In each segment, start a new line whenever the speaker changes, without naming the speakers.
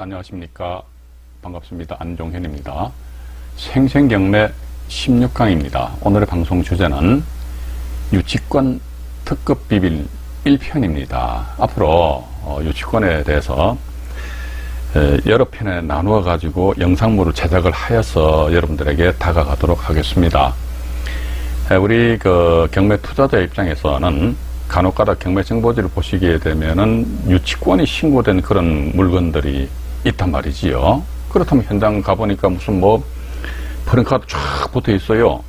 안녕하십니까. 반갑습니다. 안종현입니다. 생생경매 16강입니다. 오늘의 방송 주제는 유치권 특급 비밀 1편입니다. 앞으로 어, 유치권에 대해서 에, 여러 편에 나누어 가지고 영상물을 제작을 하여서 여러분들에게 다가가도록 하겠습니다. 에, 우리 그 경매 투자자 입장에서는 간혹가다 경매 정보지를 보시게 되면은 유치권이 신고된 그런 물건들이 있단 말이지요. 그렇다면 현장 가보니까 무슨 뭐 프랭카드 쫙 붙어 있어요.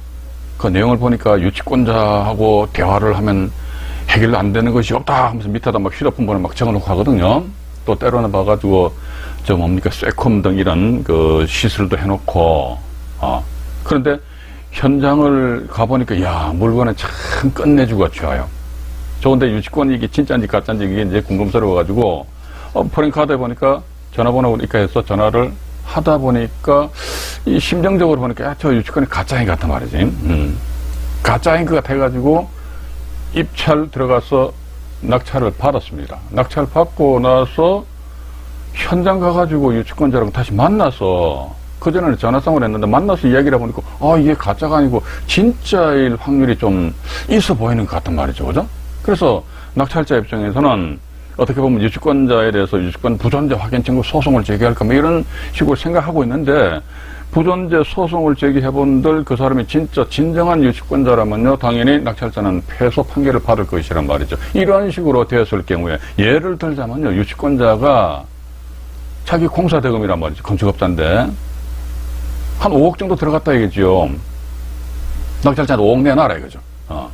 그 내용을 보니까 유치권자하고 대화를 하면 해결 안 되는 것이 없다 하면서 밑에다 막 휴대폰 번호 막 적어놓고 하거든요. 또 때로는 봐가지고 저 뭡니까 쇠콤 등 이런 그 시술도 해놓고 아 그런데 현장을 가보니까 야 물건은 참 끝내주고 좋아요. 좋은데 유치권이 이게 진짜인지 가짜인지 이게 이제 궁금스러워가지고 어, 프랭카드에 보니까 전화번호니까 해서 전화를 하다 보니까 이 심정적으로 보니까 야, 저 유치권이 가짜인 것 같단 말이지. 음. 가짜인 것 같아가지고 입찰 들어가서 낙찰을 받았습니다. 낙찰 받고 나서 현장 가가지고 유치권자랑 다시 만나서 그전에는 전화상을 했는데 만나서 이야기를 해보니까 아 이게 가짜가 아니고 진짜일 확률이 좀 있어 보이는 것 같단 말이죠. 그죠? 그래서 낙찰자 입장에서는 어떻게 보면 유치권자에 대해서 유치권 부존재 확인 청구 소송을 제기할까 뭐 이런 식으로 생각하고 있는데 부존재 소송을 제기해본들 그 사람이 진짜 진정한 유치권자라면요 당연히 낙찰자는 패소 판결을 받을 것이란 말이죠. 이런 식으로 되었을 경우에 예를 들자면요 유치권자가 자기 공사 대금이란 말이죠 건축업자인데 한 5억 정도 들어갔다 이거죠. 낙찰자는 5억 내놔라 이거죠. 어.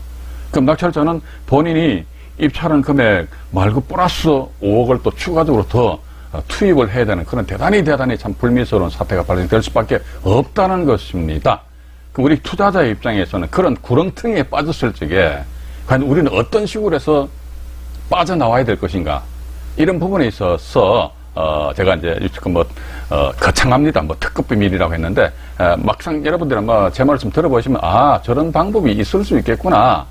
그럼 낙찰자는 본인이 입찰한 금액 말고 플러스 5억을 또 추가적으로 더 투입을 해야 되는 그런 대단히 대단히 참 불미스러운 사태가 발생될 수밖에 없다는 것입니다. 그럼 우리 투자자 입장에서는 그런 구렁텅이에 빠졌을 적에 과연 우리는 어떤 식으로 해서 빠져나와야 될 것인가 이런 부분에 있어서 어 제가 이제 유치권 뭐 어, 거창합니다. 뭐 특급 비밀이라고 했는데 에, 막상 여러분들 아마 제 말씀 들어보시면 아 저런 방법이 있을 수 있겠구나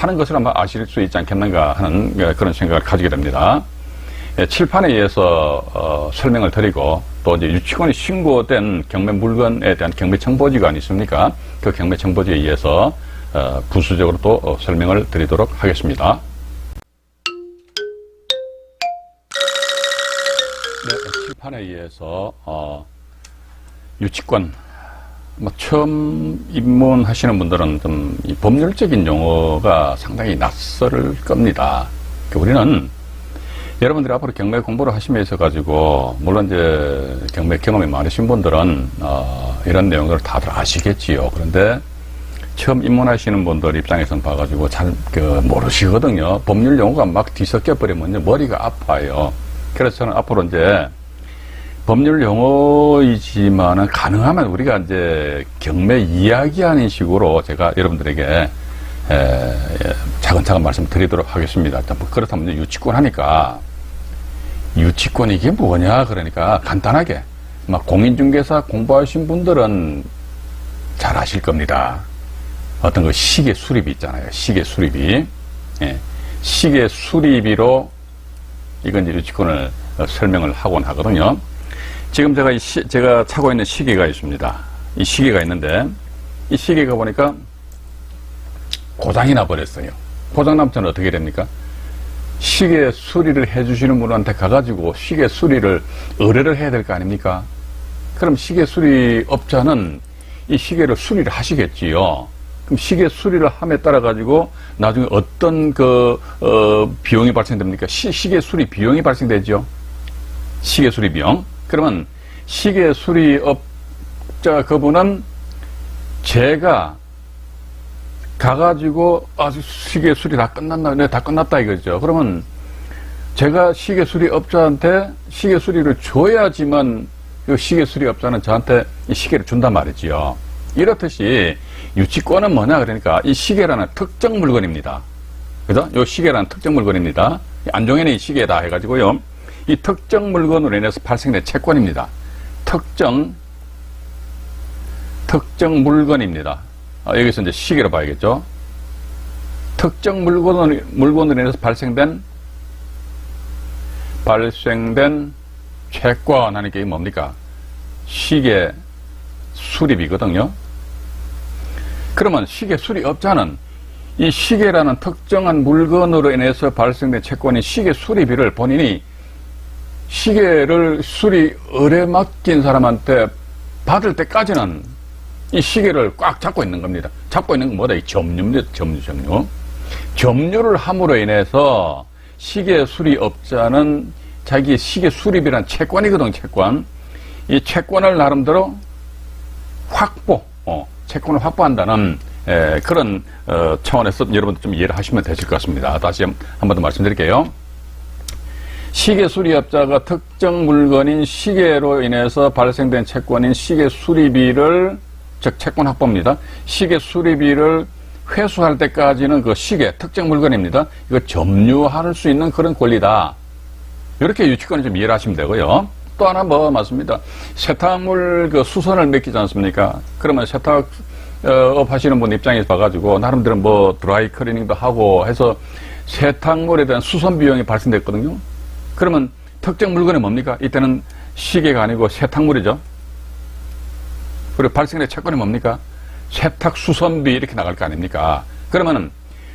하는 것을 아마 아실 수 있지 않겠는가 하는 예, 그런 생각을 가지게 됩니다. 예, 칠판에 의해서 어, 설명을 드리고 또 이제 유치권이 신고된 경매 물건에 대한 경매 정보지가 아니습니까? 그 경매 정보지에 의해서 어, 부수적으로 또 어, 설명을 드리도록 하겠습니다. 네, 칠판에 의해서 어, 유치권 뭐 처음 입문하시는 분들은 좀이 법률적인 용어가 상당히 낯설을 겁니다. 그 우리는 여러분들이 앞으로 경매 공부를 하시면서 가지고 물론 이제 경매 경험이 많으신 분들은 어, 이런 내용들을 다들 아시겠지요. 그런데 처음 입문하시는 분들 입장에서는 봐가지고 잘 그 모르시거든요. 법률 용어가 막 뒤섞여 버리면 머리가 아파요. 그래서 저는 앞으로 이제 법률 용어이지만은 가능하면 우리가 이제 경매 이야기하는 식으로 제가 여러분들에게 에, 에, 차근차근 말씀드리도록 하겠습니다. 뭐 그렇다면 유치권 하니까 유치권 이게 뭐냐 그러니까 간단하게 막 공인중개사 공부하신 분들은 잘 아실 겁니다. 어떤 그 시계 수리비 있잖아요. 시계 수리비. 예. 시계 수리비로 이건 이제 유치권을 어, 설명을 하곤 하거든요. 지금 제가 이 시, 제가 차고 있는 시계가 있습니다. 이 시계가 있는데 이 시계가 보니까 고장이 나버렸어요. 고장 저는 어떻게 됩니까? 시계 수리를 해주시는 분한테 가가지고 시계 수리를 의뢰를 해야 될 거 아닙니까? 그럼 시계 수리 업자는 이 시계를 수리를 하시겠지요. 그럼 시계 수리를 함에 따라 가지고 나중에 어떤 그 어, 비용이 발생됩니까? 시, 시계 수리 비용이 발생되죠. 시계 수리 비용. 그러면 시계 수리업자 그분은 제가 가가지고 아 시계 수리 다 끝났나? 네, 다 끝났다 이거죠. 그러면 제가 시계 수리업자한테 시계 수리를 줘야지만 그 시계 수리업자는 저한테 이 시계를 준단 말이지요. 이렇듯이 유치권은 뭐냐 그러니까 이 시계라는 특정 물건입니다. 그죠? 요 시계라는 특정 물건입니다. 안종현의 시계다 해가지고요. 이 특정 물건으로 인해서 발생된 채권입니다. 특정 특정 물건입니다. 아, 여기서 이제 시계로 봐야겠죠. 특정 물건으로, 물건으로 인해서 발생된 발생된 채권 하는 게 뭡니까? 시계 수립이거든요. 그러면 시계 수리업자는 이 시계라는 특정한 물건으로 인해서 발생된 채권인 시계 수리비를 본인이 시계를 수리 의뢰 맡긴 사람한테 받을 때까지는 이 시계를 꽉 잡고 있는 겁니다. 잡고 있는 건 뭐다? 이 점유입니다. 점유, 점유. 점유를 함으로 인해서 시계 수리업자는 자기 시계 수립이란 채권이거든, 채권. 이 채권을 나름대로 확보, 어, 채권을 확보한다는 에, 그런 어, 차원에서 여러분들 좀 이해를 하시면 되실 것 같습니다. 다시 한 번 더 말씀드릴게요. 시계 수리업자가 특정 물건인 시계로 인해서 발생된 채권인 시계 수리비를 즉 채권 확보입니다. 시계 수리비를 회수할 때까지는 그 시계 특정 물건입니다. 이거 점유할 수 있는 그런 권리다. 이렇게 유치권을 좀 이해를 하시면 되고요. 또 하나 뭐 맞습니다. 세탁물 그 수선을 맡기지 않습니까? 그러면 세탁 어, 업 하시는 분 입장에서 봐가지고 나름대로 뭐 드라이 클리닝도 하고 해서 세탁물에 대한 수선 비용이 발생됐거든요. 그러면 특정 물건이 뭡니까? 이때는 시계가 아니고 세탁물이죠. 그리고 발생된 채권이 뭡니까? 세탁 수선비 이렇게 나갈 거 아닙니까? 그러면은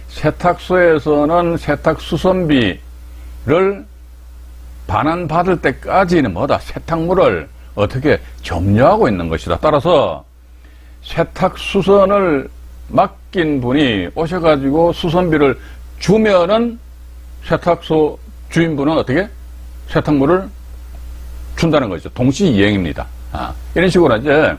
세탁소에서는 세탁 수선비를 반환받을 때까지는 뭐다? 세탁물을 어떻게 점유하고 있는 것이다. 따라서 세탁 수선을 맡긴 분이 오셔가지고 수선비를 주면은 세탁소 주인분은 어떻게 세탁물을 준다는 거죠. 동시 이행입니다. 아, 이런 식으로 이제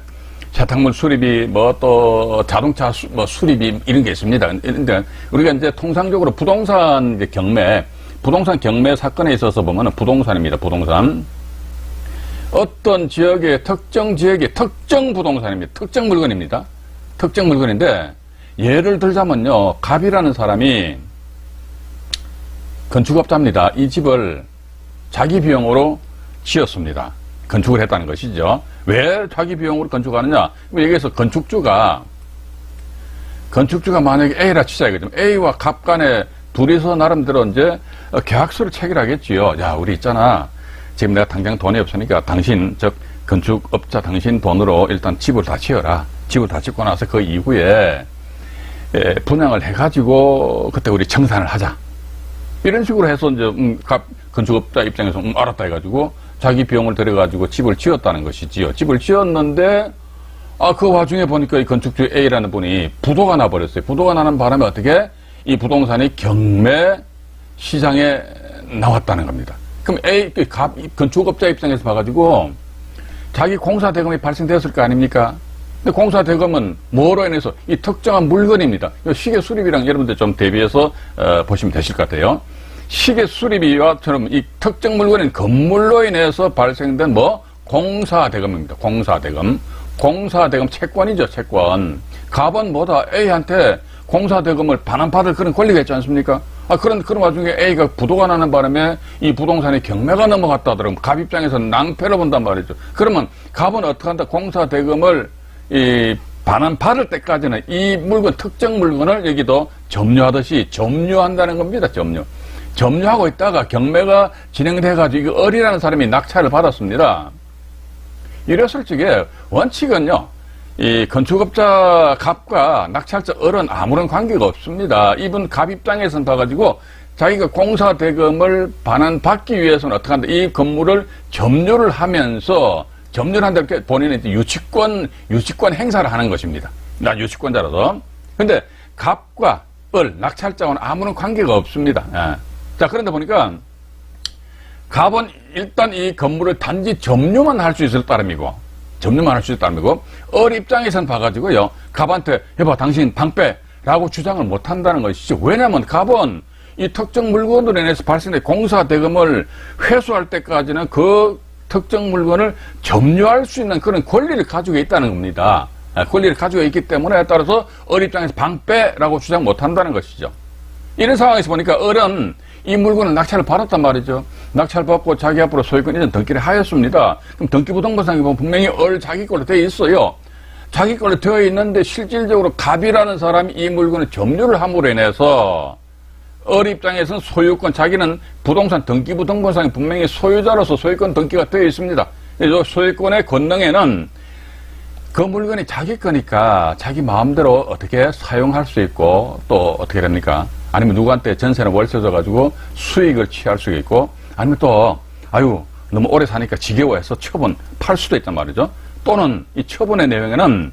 세탁물 수리비 뭐 또 자동차 수, 뭐 수리비 이런 게 있습니다. 근데 우리가 이제 통상적으로 부동산 경매 부동산 경매 사건에 있어서 보면은 부동산입니다. 부동산 어떤 지역의 특정 지역의 특정 부동산입니다. 특정 물건입니다. 특정 물건인데 예를 들자면요. 갑이라는 사람이 건축업자입니다. 이 집을 자기 비용으로 지었습니다. 건축을 했다는 것이죠. 왜 자기 비용으로 건축하느냐? 여기에서 건축주가 건축주가 만약에 A라 치자 이거죠. A와 갑 간에 둘이서 나름대로 이제 계약서를 체결하겠지요. 야, 우리 있잖아. 지금 내가 당장 돈이 없으니까 당신, 즉, 건축업자 당신 돈으로 일단 집을 다 지어라. 집을 다 짓고 나서 그 이후에 에, 분양을 해가지고 그때 우리 청산을 하자. 이런 식으로 해서 이제 음, 갑, 건축업자 입장에서 음, 알았다 해가지고 자기 비용을 들여가지고 집을 지었다는 것이지요. 집을 지었는데 아, 그 와중에 보니까 이 건축주 A라는 분이 부도가 나버렸어요. 부도가 나는 바람에 어떻게 이 부동산이 경매 시장에 나왔다는 겁니다. 그럼 A, 그 갑, 건축업자 입장에서 봐가지고 자기 공사 대금이 발생되었을 거 아닙니까? 근데 공사 대금은 뭐로 인해서 이 특정한 물건입니다. 이 시계 수리비랑 여러분들 좀 대비해서 어, 보시면 되실 것 같아요. 시계 수리비와처럼 이 특정 물건인 건물로 인해서 발생된 뭐 공사 대금입니다. 공사 대금. 공사 대금 채권이죠, 채권. 갑은 뭐다 A한테 공사 대금을 반환받을 그런 권리가 있지 않습니까? 아, 그런, 그런 와중에 A가 부도가 나는 바람에 이 부동산에 경매가 넘어갔다 하더라면 갑 입장에서는 낭패를 본단 말이죠. 그러면 갑은 어떻게 한다? 공사 대금을 이 반환 받을 때까지는 이 물건, 특정 물건을 여기도 점유하듯이 점유한다는 겁니다, 점유. 점유하고 있다가 경매가 진행돼가지고 이 을이라는 사람이 낙찰을 받았습니다. 이랬을 적에 원칙은요, 이 건축업자 갑과 낙찰자 을은 아무런 관계가 없습니다. 이분 갑 입장에선 봐가지고 자기가 공사 대금을 반환 받기 위해서는 어떻게 한다? 이 건물을 점유를 하면서 점유를 한다 이렇게 본인은 유치권 유치권 행사를 하는 것입니다. 나 유치권자라서. 근데 갑과 을 낙찰자와는 아무런 관계가 없습니다. 예. 자 그런데 보니까 갑은 일단 이 건물을 단지 점유만 할 수 있을 따름이고 점유만 할 수 있을 따름이고 을 입장에선 봐가지고요 갑한테 해봐 당신 방 빼라고 주장을 못한다는 것이죠 왜냐하면 갑은 이 특정 물건으로 인해서 발생된 공사 대금을 회수할 때까지는 그 특정 물건을 점유할 수 있는 그런 권리를 가지고 있다는 겁니다. 아, 권리를 가지고 있기 때문에 따라서 을 입장에서 방빼라고 주장 못한다는 것이죠. 이런 상황에서 보니까 을은 이 물건을 낙찰을 받았단 말이죠. 낙찰 받고 자기 앞으로 소유권 이전 등기를 하였습니다. 그럼 등기부등본상에 보면 분명히 을 자기 걸로 되어 있어요. 자기 걸로 되어 있는데 실질적으로 갑이라는 사람이 이 물건을 점유를 함으로 인해서 을 입장에서는 소유권, 자기는 부동산 등기부 등본상에 분명히 소유자로서 소유권 등기가 되어 있습니다. 이 소유권의 권능에는 그 물건이 자기 거니까 자기 마음대로 어떻게 사용할 수 있고 또 어떻게 됩니까? 아니면 누구한테 전세나 월세 줘가지고 수익을 취할 수 있고 아니면 또 아유 너무 오래 사니까 지겨워해서 처분 팔 수도 있단 말이죠. 또는 이 처분의 내용에는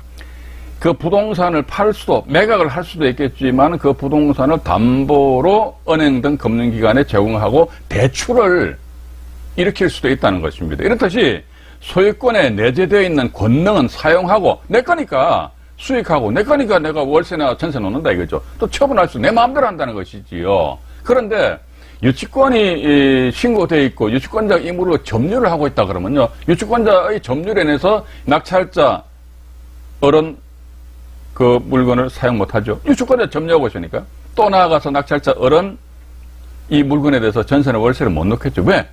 그 부동산을 팔 수도 매각을 할 수도 있겠지만 그 부동산을 담보로 은행 등 금융기관에 제공하고 대출을 일으킬 수도 있다는 것입니다. 이렇듯이 소유권에 내재되어 있는 권능은 사용하고 내 거니까 수익하고 내 거니까 내가 월세나 전세 놓는다 이거죠. 또 처분할 수 내 마음대로 한다는 것이지요. 그런데 유치권이 신고되어 있고 유치권자 임으로 점유를 하고 있다 그러면요. 유치권자의 점유에 인해서 낙찰자 어른 그 물건을 사용 못하죠. 유치권자 점유하고 있으니까 또 나아가서 낙찰자 어른 이 물건에 대해서 전세나 월세를 못 넣겠죠. 왜?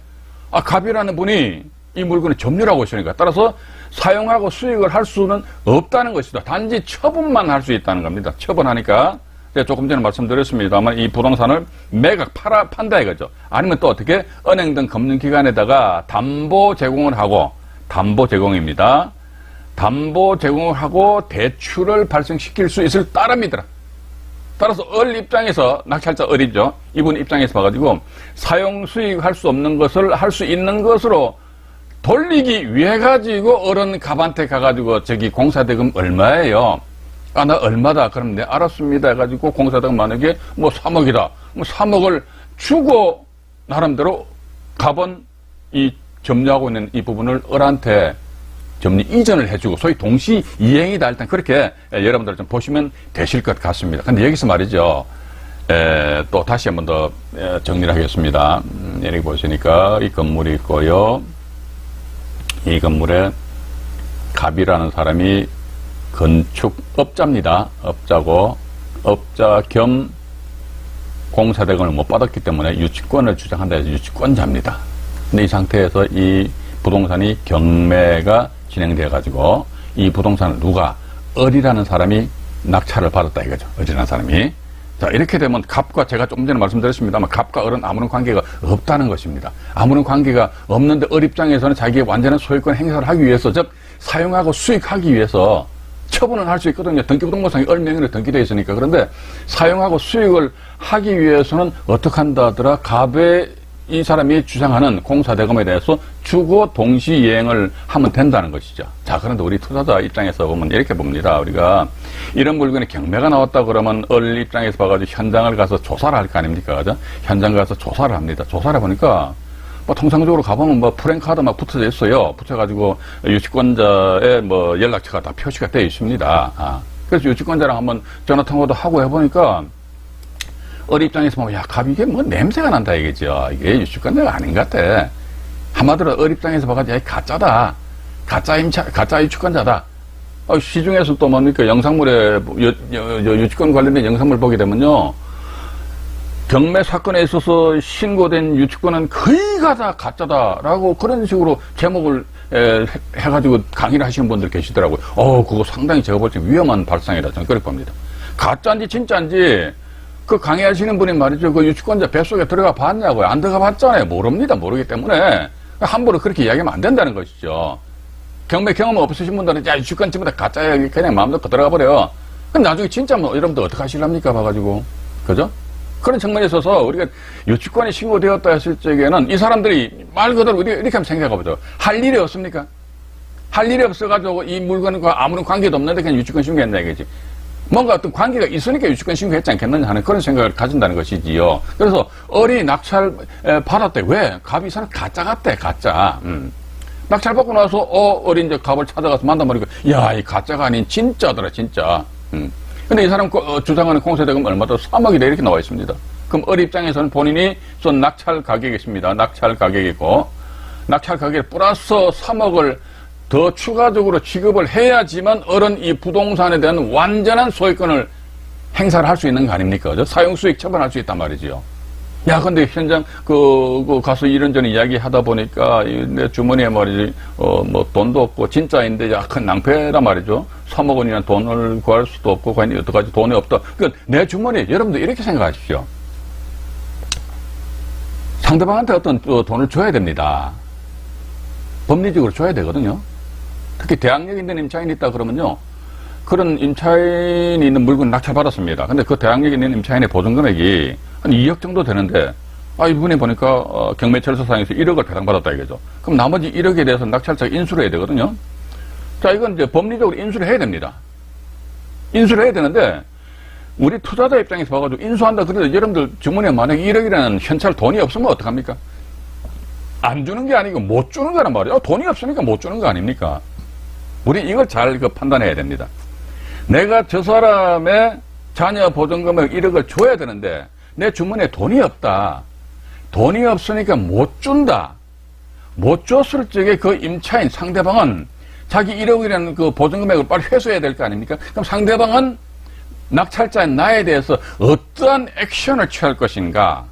아 갑이라는 분이 이 물건을 점유하고 있으니까 따라서 사용하고 수익을 할 수는 없다는 것이다. 단지 처분만 할 수 있다는 겁니다. 처분하니까 제가 조금 전에 말씀드렸습니다만 이 부동산을 매각 팔아 판다 이거죠. 아니면 또 어떻게 은행 등 금융기관에다가 담보 제공을 하고 담보 제공입니다. 담보 제공을 하고 대출을 발생시킬 수 있을 따름이더라. 따라서 을 입장에서 낙찰자 을이죠. 이분 입장에서 봐가지고 사용 수익 할 수 없는 것을 할 수 있는 것으로 돌리기 위해 가지고 어른 갑한테 가가지고 저기 공사대금 얼마예요? 아, 나 얼마다. 그럼 네, 알았습니다. 해가지고 공사대금 만약에 뭐 3억이다. 뭐 3억을 주고 나름대로 갑은 이 점유하고 있는 이 부분을 을한테 점리 이전을 해주고 소위 동시 이행이다. 일단 그렇게 여러분들 좀 보시면 되실 것 같습니다. 근데 여기서 말이죠. 에, 또 다시 한번 더 정리를 하겠습니다. 음, 여기 보시니까 이 건물이 있고요. 이 건물에 갑이라는 사람이 건축업자입니다. 업자고 업자 겸 공사대금을 못 받았기 때문에 유치권을 주장한다 해서 유치권자입니다. 근데 이 상태에서 이 부동산이 경매가 진행돼 가지고 이 부동산을 누가 을이라는 사람이 낙찰을 받았다 이거죠. 을이라는 사람이. 자, 이렇게 되면 갑과 제가 조금 전에 말씀드렸습니다만 갑과 을은 아무런 관계가 없다는 것입니다. 아무런 관계가 없는데 을 입장에서는 자기의 완전한 소유권 행사를 하기 위해서 즉 사용하고 수익하기 위해서 처분을 할 수 있거든요. 등기부등본상에 을 명의로 등기되어 있으니까. 그런데 사용하고 수익을 하기 위해서는 어떻게 한다 하더라? 갑의 이 사람이 주장하는 공사대금에 대해서 주고 동시 이행을 하면 된다는 것이죠. 자, 그런데 우리 투자자 입장에서 보면 이렇게 봅니다. 우리가 이런 물건에 경매가 나왔다 그러면 을 입장에서 봐가지고 현장을 가서 조사를 할 거 아닙니까? 그죠? 현장 가서 조사를 합니다. 조사를 해보니까 뭐 통상적으로 가보면 뭐 프랭카드 막 붙어져 있어요. 붙여가지고 유치권자의 뭐 연락처가 다 표시가 되어 있습니다. 아. 그래서 유치권자랑 한번 전화 통화도 하고 해보니까 어리 입장에서 보면 야, 갑 이게 뭐 냄새가 난다 이거죠. 이게 유치권자가 아닌 것 같아. 한마디로 어리 입장에서 봐가지고 야, 가짜다. 가짜 임차, 가짜 유치권자다. 어, 시중에서 또 뭡니까 영상물에 유, 유, 유치권 관련된 영상물 보게 되면요. 경매 사건에 있어서 신고된 유치권은 거의가 다 가짜다라고 그런 식으로 제목을 에, 해가지고 강의를 하시는 분들 계시더라고요. 어, 그거 상당히 제가 볼 때 위험한 발상이라 저는 그렇게 봅니다. 가짜인지 진짜인지 그 강의하시는 분이 말이죠. 그 유치권자 뱃속에 들어가 봤냐고요. 안 들어가 봤잖아요. 모릅니다. 모르기 때문에 함부로 그렇게 이야기하면 안 된다는 것이죠. 경매 경험 없으신 분들은 야 유치권 전부 다 가짜야. 그냥 마음대로 들어가 버려요. 그럼 나중에 진짜 뭐 여러분들 어떻게 하실랍니까? 봐가지고. 그죠? 그런 측면에 있어서 우리가 유치권이 신고되었다 했을 적에는 이 사람들이 말 그대로 우리가 이렇게 한번 생각해 보죠. 할 일이 없습니까? 할 일이 없어가지고 이 물건과 아무런 관계도 없는데 그냥 유치권 신고했나 이거지. 뭔가 어떤 관계가 있으니까 유치권 신고했지 않겠느냐 하는 그런 생각을 가진다는 것이지요. 그래서 어리 낙찰 받았대. 왜? 갑이 이 사람 가짜 같대, 가짜. 음. 낙찰 받고 나서 어, 어린 이제 갑을 찾아가서 만나보니까 야, 이 가짜가 아닌 진짜더라, 진짜. 음. 근데 이 사람 어, 주장하는 공세대금 얼마다 3억이다 이렇게 나와 있습니다. 그럼 어리 입장에서는 본인이 쏜 낙찰 가격이 있습니다. 낙찰 가격이고 낙찰 가격에 플러스 3억을 더 추가적으로 지급을 해야지만 어른 이 부동산에 대한 완전한 소유권을 행사를 할 수 있는 거 아닙니까? 그죠? 사용 수익 처분할 수 있단 말이지요. 야, 근데 현장, 그, 그 가서 이런저런 이야기 하다 보니까, 내 주머니에 말이지, 어, 뭐, 돈도 없고, 진짜인데, 야, 큰 낭패란 말이죠. 3억 원이나 돈을 구할 수도 없고, 과연 어떡하지? 돈이 없다. 그, 내 주머니, 여러분들 이렇게 생각하십시오. 상대방한테 어떤 또 돈을 줘야 됩니다. 법리적으로 줘야 되거든요. 특히 대항력 있는 임차인이 있다 그러면요. 그런 임차인이 있는 물건 낙찰받았습니다. 근데 그 대항력 있는 임차인의 보증 금액이 한 2억 정도 되는데 아, 이분이 보니까 어, 경매철서상에서 1억을 배당받았다 이거죠. 그럼 나머지 1억에 대해서 낙찰자가 인수를 해야 되거든요. 자, 이건 이제 법리적으로 인수를 해야 됩니다. 인수를 해야 되는데 우리 투자자 입장에서 봐가지고 인수한다 그래도 여러분들 주머니에 만약에 1억이라는 현찰 돈이 없으면 어떡합니까? 안 주는 게 아니고 못 주는 거란 말이에요. 돈이 없으니까 못 주는 거 아닙니까? 우리 이걸 잘 그 판단해야 됩니다. 내가 저 사람의 자녀 보증금액 1억을 줘야 되는데 내 주머니에 돈이 없다. 돈이 없으니까 못 준다. 못 줬을 적에 그 임차인 상대방은 자기 1억이라는 그 보증금액을 빨리 회수해야 될 거 아닙니까? 그럼 상대방은 낙찰자인 나에 대해서 어떠한 액션을 취할 것인가?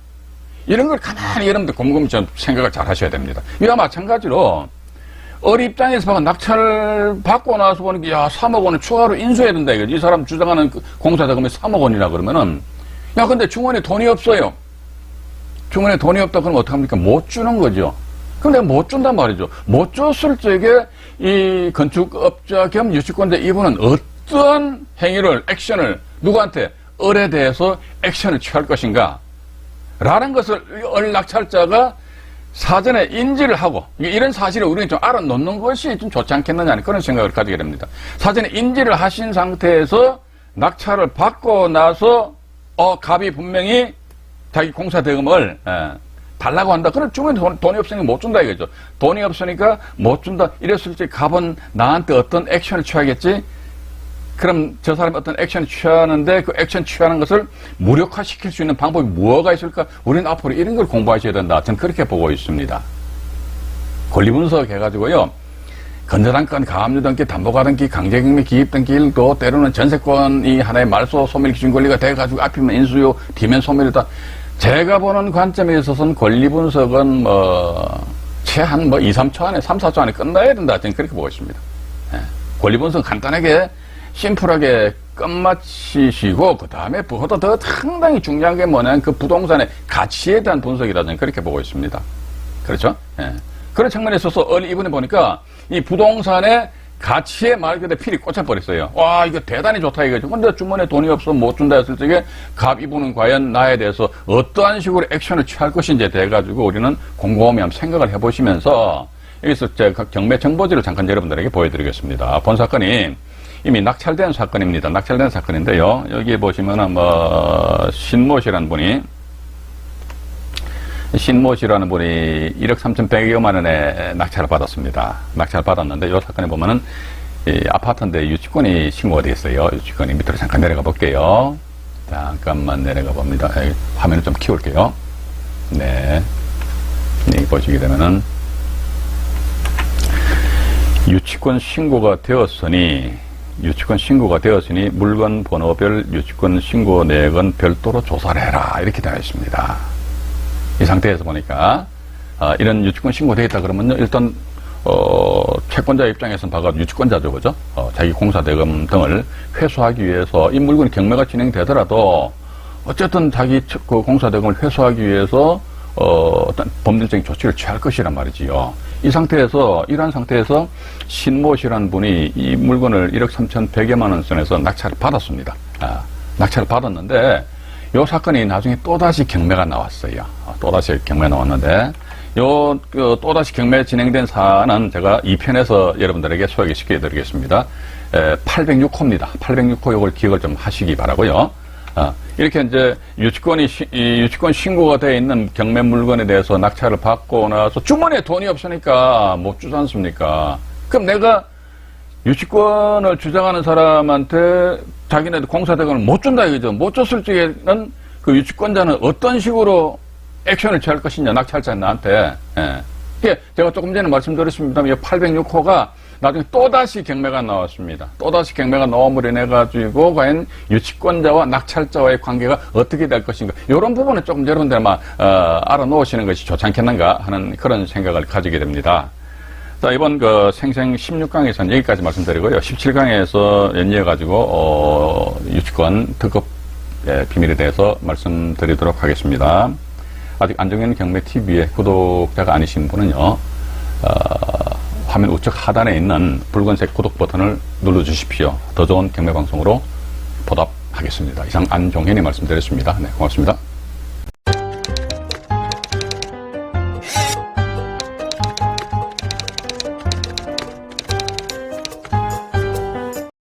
이런 걸 가만히 여러분들 곰곰이 좀 생각을 잘 하셔야 됩니다. 이와 마찬가지로 어리 입장에서 봐가 낙찰 받고 나서 보니까 야 3억 원을 추가로 인수해야 된다 이거지. 이 사람 주장하는 그 공사 자금이 3억 원이라 그러면은 야 근데 중원에 돈이 없어요. 중원에 돈이 없다 그러면 어떡합니까? 못 주는 거죠. 내가 못 준단 말이죠. 못 줬을 적에 이 건축업자 겸 유치권자 이분은 어떤 행위를 액션을 누구한테 을에 대해서 액션을 취할 것인가? 라는 것을 을 낙찰자가 사전에 인지를 하고 이런 사실을 우리는 좀 알아놓는 것이 좀 좋지 않겠느냐 는 그런 생각을 가지게 됩니다. 사전에 인지를 하신 상태에서 낙찰을 받고 나서 어 갑이 분명히 자기 공사 대금을 예, 달라고 한다. 그럼 주면 돈, 돈이 없으니까 못 준다 이거죠. 돈이 없으니까 못 준다. 이랬을 때 갑은 나한테 어떤 액션을 취하겠지? 그럼 저 사람이 어떤 액션을 취하는데 그 액션 취하는 것을 무력화시킬 수 있는 방법이 뭐가 있을까? 우리는 앞으로 이런 걸 공부하셔야 된다. 저는 그렇게 보고 있습니다. 권리 분석 해가지고요. 건전한건 가압류등기, 담보가등기, 강제경매 기입등기일도 때로는 전세권이 하나의 말소 소멸 기준 권리가 돼가지고 앞이면 인수요, 뒤면 소멸이다. 제가 보는 관점에 있어서는 권리 분석은 뭐, 최한 뭐 2, 3초 안에, 3, 4초 안에 끝나야 된다. 저는 그렇게 보고 있습니다. 예. 권리 분석 간단하게 심플하게 끝마치시고 그 다음에 그보다 더 상당히 중요한 게 뭐냐면 그 부동산의 가치에 대한 분석이라 저는 그렇게 보고 있습니다. 그렇죠? 예. 그런 측면에 있어서 이번에 보니까 이 부동산의 가치에 말 그대로 필이 꽂혀버렸어요. 와, 이거 대단히 좋다 이거죠. 근데 주머니에 돈이 없어 못 준다 했을 적에 갑 이분은 과연 나에 대해서 어떠한 식으로 액션을 취할 것인지에 대해 가지고 우리는 곰곰이 한번 생각을 해보시면서 여기서 제가 경매 정보지를 잠깐 여러분들에게 보여드리겠습니다. 본 사건이 이미 낙찰된 사건입니다. 낙찰된 사건인데요. 여기 보시면은 뭐 신모 씨라는 분이 신모 씨라는 분이 1억 3,100여만 원에 낙찰을 받았습니다. 낙찰을 받았는데 이 사건에 보면은 이 아파트인데 유치권이 신고가 되어 있어요. 유치권이 밑으로 잠깐 내려가 볼게요. 잠깐만 내려가 봅니다. 화면을 좀 키울게요. 네. 여기 보시게 되면은 유치권 신고가 되었으니 유치권 신고가 되었으니 물건 번호별 유치권 신고 내역은 별도로 조사를 해라 이렇게 되어 있습니다. 이 상태에서 보니까 어, 이런 유치권 신고되어 있다 그러면요 일단 어, 채권자 입장에서는 봐가 유치권자죠 그죠? 어, 자기 공사 대금 등을 회수하기 위해서 이 물건이 경매가 진행되더라도 어쨌든 자기 그 공사 대금을 회수하기 위해서 어, 어떤 법률적인 조치를 취할 것이란 말이지요. 이 상태에서, 이러한 상태에서 신모 씨라는 분이 이 물건을 1억 3,100여만 원 선에서 낙찰을 받았습니다. 아, 낙찰을 받았는데, 요 사건이 나중에 또다시 경매가 나왔어요. 아, 또다시 경매 나왔는데, 요, 그, 또다시 경매 진행된 사안은 제가 2편에서 여러분들에게 소개시켜 드리겠습니다. 806호입니다. 806호 요걸 기억을 좀 하시기 바라고요 아, 이렇게 이제 유치권이 유치권 신고가 되어 있는 경매 물건에 대해서 낙찰을 받고 나서 주머니에 돈이 없으니까 못 주지 않습니까? 그럼 내가 유치권을 주장하는 사람한테 자기네 공사대금을 못 준다 이거죠. 못 줬을 적에는 그 유치권자는 어떤 식으로 액션을 취할 것이냐 낙찰자 나한테. 예. 제가 조금 전에 말씀드렸습니다만 이 806호가 나중에 또다시 경매가 나왔습니다. 또다시 경매가 나옴으로 인해 가지고 과연 유치권자와 낙찰자와의 관계가 어떻게 될 것인가 이런 부분은 조금 여러분들 아마 어, 알아놓으시는 것이 좋지 않겠는가 하는 그런 생각을 가지게 됩니다. 자 이번 그 생생 16강에서는 여기까지 말씀드리고요. 17강에서 연이어 가지고 어, 유치권 특급 비밀에 대해서 말씀드리도록 하겠습니다. 아직 안정현 경매 TV의 구독자가 아니신 분은요, 어, 화면 우측 하단에 있는 붉은색 구독 버튼을 눌러주십시오. 더 좋은 경매 방송으로 보답하겠습니다. 이상 안종현이 말씀드렸습니다. 네, 고맙습니다.